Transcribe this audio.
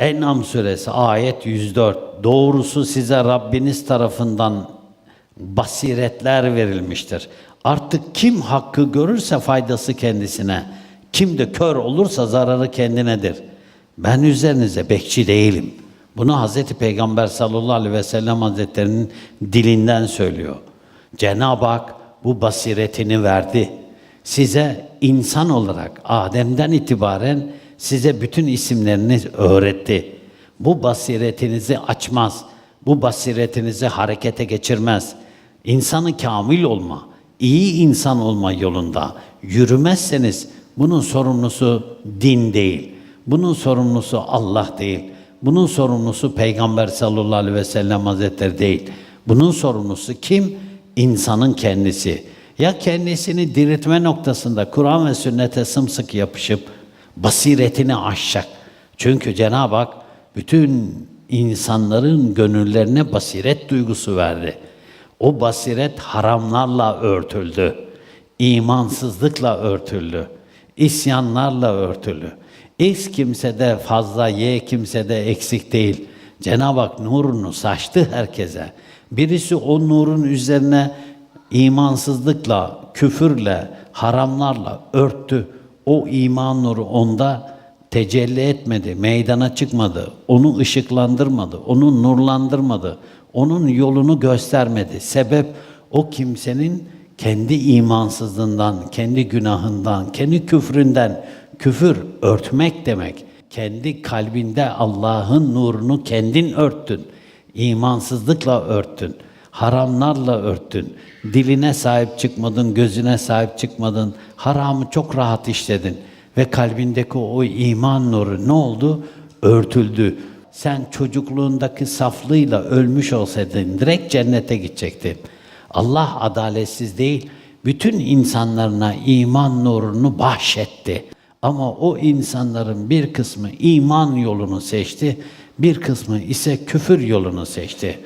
En'am suresi ayet 104. Doğrusu size Rabbiniz tarafından basiretler verilmiştir. Artık kim hakkı görürse faydası kendisine, kim de kör olursa zararı kendinedir. Ben üzerinize bekçi değilim. Bunu Hazreti Peygamber sallallahu aleyhi ve sellem Hazretlerinin dilinden söylüyor. Cenab-ı Hak bu basiretini verdi. Size insan olarak Adem'den itibaren size bütün isimlerini öğretti. Bu basiretinizi açmaz. Bu basiretinizi harekete geçirmez. İnsanı kamil olma, iyi insan olma yolunda yürümezseniz bunun sorumlusu din değil. Bunun sorumlusu Allah değil. Bunun sorumlusu Peygamber sallallahu aleyhi ve sellem Hazretleri değil. Bunun sorumlusu kim? İnsanın kendisi. Ya kendisini diriltme noktasında Kur'an ve sünnete sımsıkı yapışıp basiretini aşacak. Çünkü Cenab-ı Hak bütün insanların gönüllerine basiret duygusu verdi. O basiret haramlarla örtüldü. imansızlıkla örtüldü. isyanlarla örtülü. X kimsede fazla, Y kimsede eksik değil. Cenab-ı Hak nurunu saçtı herkese. Birisi o nurun üzerine imansızlıkla, küfürle, haramlarla örttü. O iman nuru onda tecelli etmedi, meydana çıkmadı, onu ışıklandırmadı, onu nurlandırmadı, onun yolunu göstermedi. Sebep o kimsenin kendi imansızlığından, kendi günahından, kendi küfründen, küfür örtmek demek. Kendi kalbinde Allah'ın nurunu kendin örttün. İmansızlıkla örttün. Haramlarla örttün. Diline sahip çıkmadın, gözüne sahip çıkmadın. Haramı çok rahat işledin. Ve kalbindeki o iman nuru ne oldu? Örtüldü. Sen çocukluğundaki saflığıyla ölmüş olsaydın direkt cennete gidecektin. Allah adaletsiz değil, bütün insanlarına iman nurunu bahşetti. Ama o insanların bir kısmı iman yolunu seçti, bir kısmı ise küfür yolunu seçti.